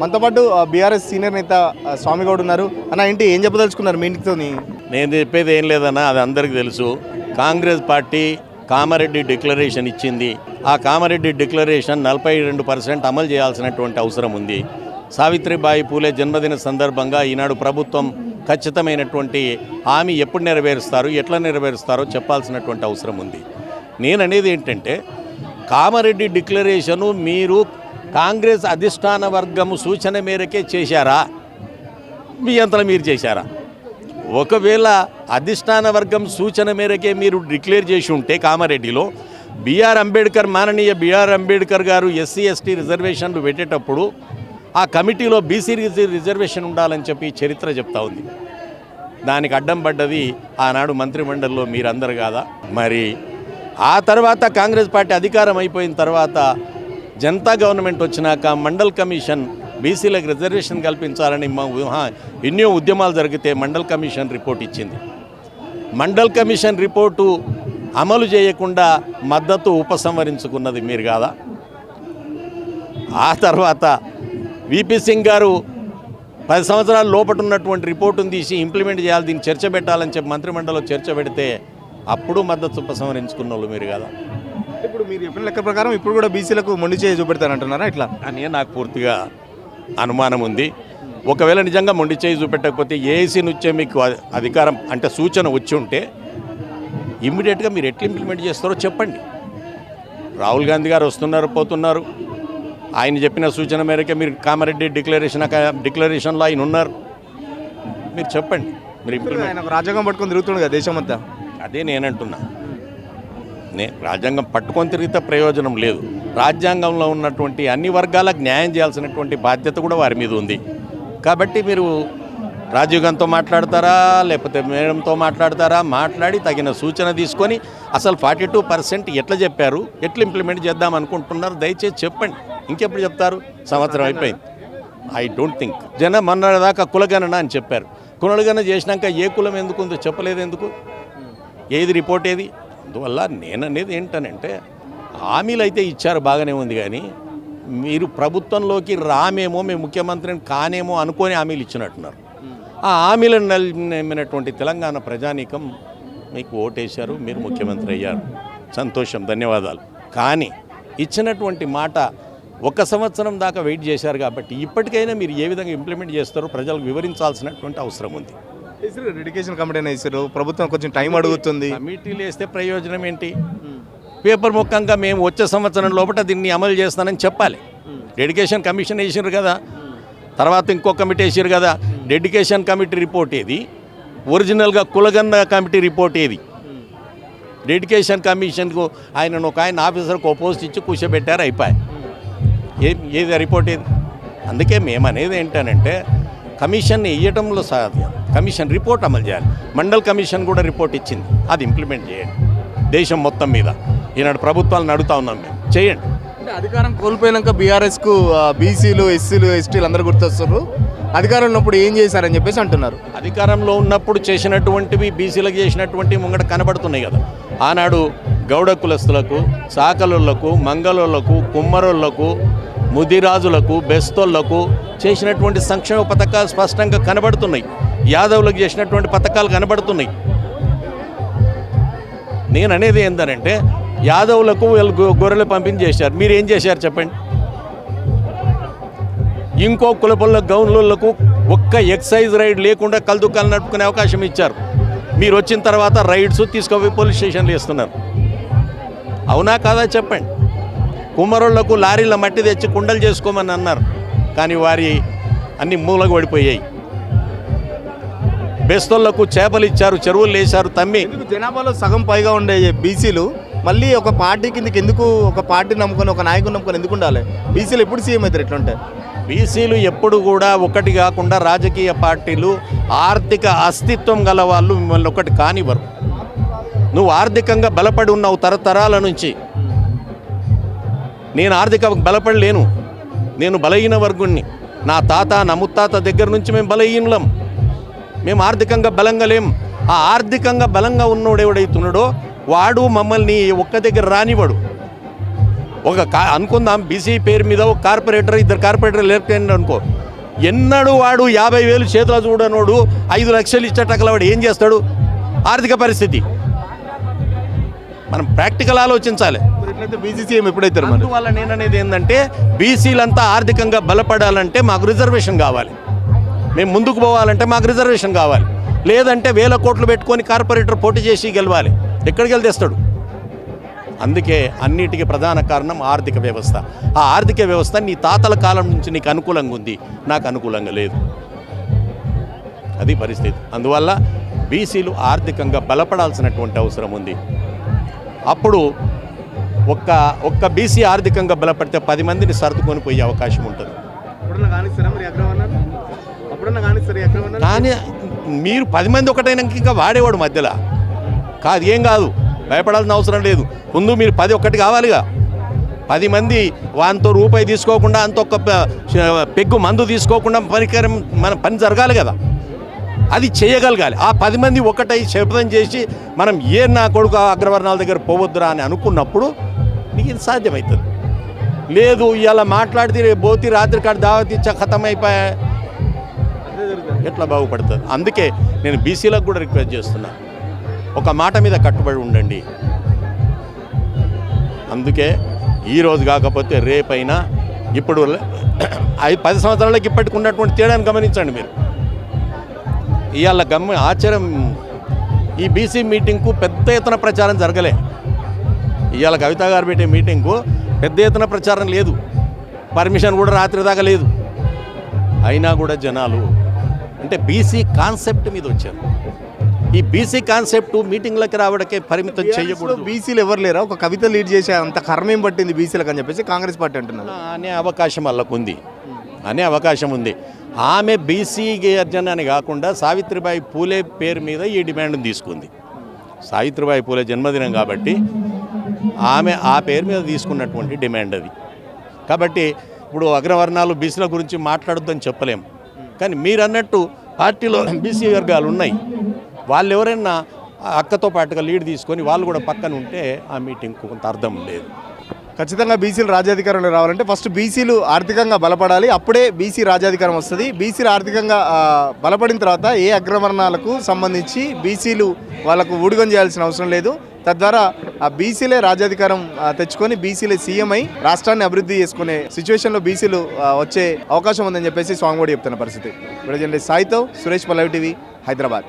మనతో పాటు BRS senior నేత స్వామి గౌడ్ ఉన్నారు. అన్న ఏంటి ఏం చెప్పదలుచుకున్నారు మీ ఇంటితోని నేను చెప్పేది ఏం లేదన్నా అది అందరికీ తెలుసు. కాంగ్రెస్ పార్టీ కామారెడ్డి డిక్లరేషన్ ఇచ్చింది. ఆ కామారెడ్డి డిక్లరేషన్ నలభై రెండు పర్సెంట్ అమలు చేయాల్సినటువంటి అవసరం ఉంది. సావిత్రిబాయి పూలే జన్మదిన సందర్భంగా ఈనాడు ప్రభుత్వం ఖచ్చితమైనటువంటి హామీ ఎప్పుడు నెరవేరుస్తారు ఎట్లా నెరవేరుస్తారో చెప్పాల్సినటువంటి అవసరం ఉంది. నేను అనేది ఏంటంటే కామారెడ్డి డిక్లరేషను మీరు కాంగ్రెస్ అధిష్టాన వర్గము సూచన మేరకే చేశారా? మీ అంతలో మీరు చేశారా? ఒకవేళ అధిష్టాన వర్గం సూచన మేరకే మీరు డిక్లేర్ చేసి ఉంటే కామారెడ్డిలో బీఆర్ అంబేద్కర్ మాననీయ బీఆర్ అంబేద్కర్ గారు ఎస్సీ ఎస్టీ రిజర్వేషన్లు పెట్టేటప్పుడు ఆ కమిటీలో బీసీ రిజర్వేషన్ ఉండాలని చెప్పి చరిత్ర చెప్తా ఉంది. దానికి అడ్డం పడ్డది ఆనాడు మంత్రిమండలిలో మీరందరు కాదా? మరి ఆ తర్వాత కాంగ్రెస్ పార్టీ అధికారం అయిపోయిన తర్వాత జనతా గవర్నమెంట్ వచ్చినాక మండల్ కమిషన్ బీసీలకు రిజర్వేషన్ కల్పించాలని మా ఊహ- ఎన్నో ఉద్యమాలు జరిగితే మండల్ కమిషన్ రిపోర్ట్ ఇచ్చింది. మండల్ కమిషన్ రిపోర్టు అమలు చేయకుండా మద్దతు ఉపసంహరించుకున్నది మీరు కాదా? ఆ తర్వాత విపి సింగ్ గారు పది సంవత్సరాల లోపట ఉన్నటువంటి రిపోర్టును తీసి ఇంప్లిమెంట్ చేయాలి దీన్ని చర్చ పెట్టాలని చెప్పి మంత్రిమండలిలో చర్చ పెడితే అప్పుడు మద్దతు ఉపసంహరించుకున్న వాళ్ళు మీరు కదా? మీరు చెప్పిన లెక్క ప్రకారం ఇప్పుడు కూడా బీసీలకు మొండి చేయి చూపెడతానంటున్నారా? ఇట్లా? అని నాకు పూర్తిగా అనుమానం ఉంది. ఒకవేళ నిజంగా మొండి చేయి చూపెట్టకపోతే ఏసీ నుంచే మీకు అధికారం అంటే సూచన వచ్చి ఉంటే ఇమ్మీడియట్గా మీరు ఎట్లా ఇంప్లిమెంట్ చేస్తారో చెప్పండి. రాహుల్ గాంధీ గారు వస్తున్నారు పోతున్నారు. ఆయన చెప్పిన సూచన మేరకే మీరు కామారెడ్డి డిక్లరేషన్ డిక్లరేషన్లో ఆయన ఉన్నారు. మీరు చెప్పండి. మీరు ఇంప్లిమెంట్ రాజ్యాంగం పట్టుకొని తిరుగుతుండు దేశం అంతా అదే నేనంటున్నా. నే రాజ్యాంగం పట్టుకొని తిరిగితే ప్రయోజనం లేదు. రాజ్యాంగంలో ఉన్నటువంటి అన్ని వర్గాలకు న్యాయం చేయాల్సినటువంటి బాధ్యత కూడా వారి మీద ఉంది. కాబట్టి మీరు రాజీవ్ గాంధీతో మాట్లాడతారా లేకపోతే మేడంతో మాట్లాడతారా మాట్లాడి తగిన సూచన తీసుకొని అసలు ఫార్టీ టూ పర్సెంట్ ఎట్లా చెప్పారు ఎట్లా ఇంప్లిమెంట్ చేద్దాం అనుకుంటున్నారు దయచేసి చెప్పండి. ఇంకెప్పుడు చెప్తారు? సంవత్సరం అయిపోయింది. ఐ డోంట్ థింక్ జనం మొన్నదాకా కులగణన అని చెప్పారు. కులగణన చేసినాక ఏ కులం ఎందుకు ఉందో చెప్పలేదు ఎందుకు ఏది రిపోర్ట్ ఏది? అందువల్ల నేను అనేది ఏంటనంటే హామీలు అయితే ఇచ్చారు బాగానే ఉంది కానీ మీరు ప్రభుత్వంలోకి రామేమో మేము ముఖ్యమంత్రిని కానేమో అనుకొని హామీలు ఇచ్చినట్టున్నారు. ఆ హామీలను నల్- నమ్మినటువంటి తెలంగాణ ప్రజానీకం మీకు ఓటేశారు మీరు ముఖ్యమంత్రి అయ్యారు. సంతోషం ధన్యవాదాలు. కానీ ఇచ్చినటువంటి మాట ఒక సంవత్సరం దాకా వెయిట్ చేశారు కాబట్టి ఇప్పటికైనా మీరు ఏ విధంగా ఇంప్లిమెంట్ చేస్తారో ప్రజలకు వివరించాల్సినటువంటి అవసరం ఉంది. వేసారు డెడికేషన్ కమిటీ అయినా వేసారు ప్రభుత్వం కొంచెం టైం అడుగుతుంది. కమిటీలు వేస్తే ప్రయోజనం ఏంటి? పేపర్ ముఖంగా మేము వచ్చే సంవత్సరం లోపల దీన్ని అమలు చేస్తానని చెప్పాలి. డెడికేషన్ కమిషన్ వేసారు కదా. తర్వాత ఇంకో కమిటీ వేసారు కదా. డెడికేషన్ కమిటీ రిపోర్ట్ ఏది? ఒరిజినల్గా కులగన్న కమిటీ రిపోర్ట్ ఏది? డెడికేషన్ కమిషన్కు ఆయన ఒక ఆయన ఆఫీసర్కి ఒక పోస్ట్ ఇచ్చి కూర్చోబెట్టారు అయిపోయి ఏ ఏది రిపోర్ట్ ఏది? అందుకే మేము అనేది ఏంటనంటే కమిషన్ వేయటంలో సాధ్యం. కమిషన్ రిపోర్ట్ అమలు చేయాలి. మండల్ కమిషన్ కూడా రిపోర్ట్ ఇచ్చింది. అది ఇంప్లిమెంట్ చేయండి. దేశం మొత్తం మీద. ఈనాడు ప్రభుత్వాలను అడుగుతా ఉన్నాం మేము. చేయండి. అంటే అధికారం కోల్పోయినాక బీఆర్ఎస్కు బీసీలు ఎస్సీలు ఎస్టీలు అందరూ గుర్తొస్తారు అధికారం ఉన్నప్పుడు ఏం చేశారని చెప్పేసి అంటున్నారు. అధికారంలో ఉన్నప్పుడు చేసినటువంటివి బీసీలకు చేసినటువంటివి ముంగట కనబడుతున్నాయి కదా. ఆనాడు గౌడ కులస్తులకు సాకలులకు మంగళోళ్ళకు కుమ్మరోళ్ళకు ముదిరాజులకు బెస్తోళ్ళకు చేసినటువంటి సంక్షేమ పథకాలు స్పష్టంగా కనబడుతున్నాయి. యాదవులకు చేసినటువంటి పథకాలు కనబడుతున్నాయి. నేను అనేది ఏంటనంటే యాదవులకు వీళ్ళు గొర్రెలు పంపిణీ చేశారు. మీరు ఏం చేశారు చెప్పండి? ఇంకో కులపల్ల గౌన్లకు ఒక్క ఎక్సైజ్ రైడ్ లేకుండా కలుదుకాలు నడుపుకునే అవకాశం ఇచ్చారు. మీరు వచ్చిన తర్వాత రైడ్స్ తీసుకుపోయి పోలీస్ స్టేషన్లు వేస్తున్నారు. అవునా కాదా చెప్పండి? కుమ్మరుళ్ళకు లారీల మట్టి తెచ్చి కుండలు చేసుకోమని అన్నారు. కానీ వారి అన్ని మూలకు పడిపోయాయి. బెస్తోళ్ళకు చేపలు ఇచ్చారు చెరువులు వేశారు తమ్మి. జనాభాలో సగం పైగా ఉండే బీసీలు మళ్ళీ ఒక పార్టీ కిందకి ఎందుకు ఒక పార్టీ నమ్ముకొని ఒక నాయకుని నమ్ముకొని ఎందుకు ఉండాలి? బీసీలు ఎప్పుడు సీఎం అవుతారు ఎట్లుంటే బీసీలు ఎప్పుడు కూడా ఒకటి కాకుండా రాజకీయ పార్టీలు ఆర్థిక అస్తిత్వం గల వాళ్ళు మిమ్మల్ని ఒకటి కానివ్వరు. నువ్వు ఆర్థికంగా బలపడి ఉన్నావు తరతరాల నుంచి. నేను ఆర్థిక బలపడలేను. నేను బలహీన వర్గుణ్ణి. నా తాత నా ముత్తాత దగ్గర నుంచి మేము బలహీనులం. మేము ఆర్థికంగా బలంగా లేం. ఆ ఆర్థికంగా బలంగా ఉన్నోడు ఎవడైతున్నాడో వాడు మమ్మల్ని ఒక్క దగ్గర రానివాడు ఒక కా అనుకుందాం బీసీ పేరు మీద ఒక కార్పొరేటర్ ఇద్దరు కార్పొరేటర్ లేకపోయింది అనుకో. ఎన్నడు వాడు యాభై వేలు చేతిలో చూడనోడు ఐదు లక్షలు ఇచ్చేటకల వాడు ఏం చేస్తాడు? ఆర్థిక పరిస్థితి. మనం ప్రాక్టికల్ ఆలోచించాలి. మరి ఎట్లయితే బీసీసీ ఏం ఎప్పుడైతారు మరి? అందువల్ల నేను అనేది ఏంటంటే బీసీలంతా ఆర్థికంగా బలపడాలంటే మాకు రిజర్వేషన్ కావాలి. మేము ముందుకు పోవాలంటే మాకు రిజర్వేషన్ కావాలి. లేదంటే వేల కోట్లు పెట్టుకొని కార్పొరేటర్ పోటీ చేసి గెలవాలి. ఎక్కడికి వెళ్తేస్తాడు? అందుకే అన్నిటికీ ప్రధాన కారణం ఆర్థిక వ్యవస్థ. ఆ ఆర్థిక వ్యవస్థ నీ తాతల కాలం నుంచి నీకు అనుకూలంగా ఉంది. నాకు అనుకూలంగా లేదు. అది పరిస్థితి. అందువల్ల బీసీలు ఆర్థికంగా బలపడాల్సినటువంటి అవసరం ఉంది. అప్పుడు ఒక్క ఒక్క బీసీ ఆర్థికంగా బలపడితే పది మందిని సర్దుకొని పోయే అవకాశం ఉంటుంది. కానీ మీరు పది మంది ఒకటైనాక ఇంకా వాడేవాడు మధ్యలో. కాదు ఏం కాదు. భయపడాల్సిన అవసరం లేదు. ముందు మీరు పది ఒక్కటి కావాలిగా. పది మంది వాంతో రూపాయి తీసుకోకుండా అంత ఒక్క పె- పెగ్గు మందు తీసుకోకుండా పరికరం మన పని జరగాలి కదా. అది చేయగలగాలి. ఆ పది మంది ఒకటై శబ్దం చేసి మనం ఏ నా కొడుకు ఆ అగ్రవర్ణాల దగ్గర పోవద్దురా అని అనుకున్నప్పుడు నీకు ఇది సాధ్యమవుతుంది. లేదు ఇలా మాట్లాడితే రేపు పోతి రాత్రి కాడ దావత్ ఖతం అయిపోయా ఎట్లా బాగుపడుతుంది? అందుకే నేను బీసీలకు కూడా రిక్వెస్ట్ చేస్తున్నా. ఒక మాట మీద కట్టుబడి ఉండండి. అందుకే ఈ రోజు కాకపోతే రేపైనా ఇప్పుడు ఐదు పది సంవత్సరాలకి ఇప్పటికి ఉన్నటువంటి తేడాను గమనించండి మీరు. ఇవాళ గమ్మ ఆశ్చర్యం. ఈ బీసీ మీటింగ్కు పెద్ద ఎత్తున ప్రచారం జరగలే. ఇవాళ కవిత గారు పెట్టే మీటింగ్కు పెద్ద ఎత్తున ప్రచారం లేదు. పర్మిషన్ కూడా రాత్రి దాకా లేదు. అయినా కూడా జనాలు అంటే బీసీ కాన్సెప్ట్ మీద వచ్చారు. ఈ బీసీ కాన్సెప్ట్ మీటింగ్లకి రావడకే పరిమితం చేయకూడదు. బీసీలు ఎవరు లేరా? ఒక కవిత లీడ్ చేసే అంత కర్మేం పట్టింది బీసీలకు అని చెప్పేసి కాంగ్రెస్ పార్టీ అంటున్నారు. అనే అవకాశం వాళ్ళకు ఉంది. అనే అవకాశం ఉంది. ఆమె బీసీ అని కాకుండా సావిత్రిబాయి పూలే పేరు మీద ఈ డిమాండ్ని తీసుకుంది. సావిత్రిబాయి పూలే జన్మదినం కాబట్టి ఆమె ఆ పేరు మీద తీసుకున్నటువంటి డిమాండ్ అది. కాబట్టి ఇప్పుడు అగ్రవర్ణాలు బీసీల గురించి మాట్లాడొద్దని చెప్పలేం. కానీ మీరు అన్నట్టు పార్టీలో బీసీ వర్గాలు ఉన్నాయి. వాళ్ళు ఎవరైనా అక్కతో పాటుగా లీడ్ తీసుకొని వాళ్ళు కూడా పక్కన ఉంటే ఆ మీటింగ్కు కొంత అర్థం లేదు. ఖచ్చితంగా బీసీలు రాజ్యాధికారంలో రావాలంటే ఫస్ట్ బీసీలు ఆర్థికంగా బలపడాలి. అప్పుడే బీసీ రాజ్యాధికారం వస్తుంది. బీసీలు ఆర్థికంగా బలపడిన తర్వాత ఏ అగ్రవర్ణాలకు సంబంధించి బీసీలు వాళ్ళకు ఊడిగం చేయాల్సిన అవసరం లేదు. తద్వారా ఆ బీసీలే రాజ్యాధికారం తెచ్చుకొని బీసీలే సీఎం అయి రాష్ట్రాన్ని అభివృద్ధి చేసుకునే సిచ్యువేషన్లో బీసీలు వచ్చే అవకాశం ఉందని చెప్పేసి స్వామి కూడా చెప్తున్న పరిస్థితి. సాయితో సురేష్ పల్లవి టీవీ హైదరాబాద్.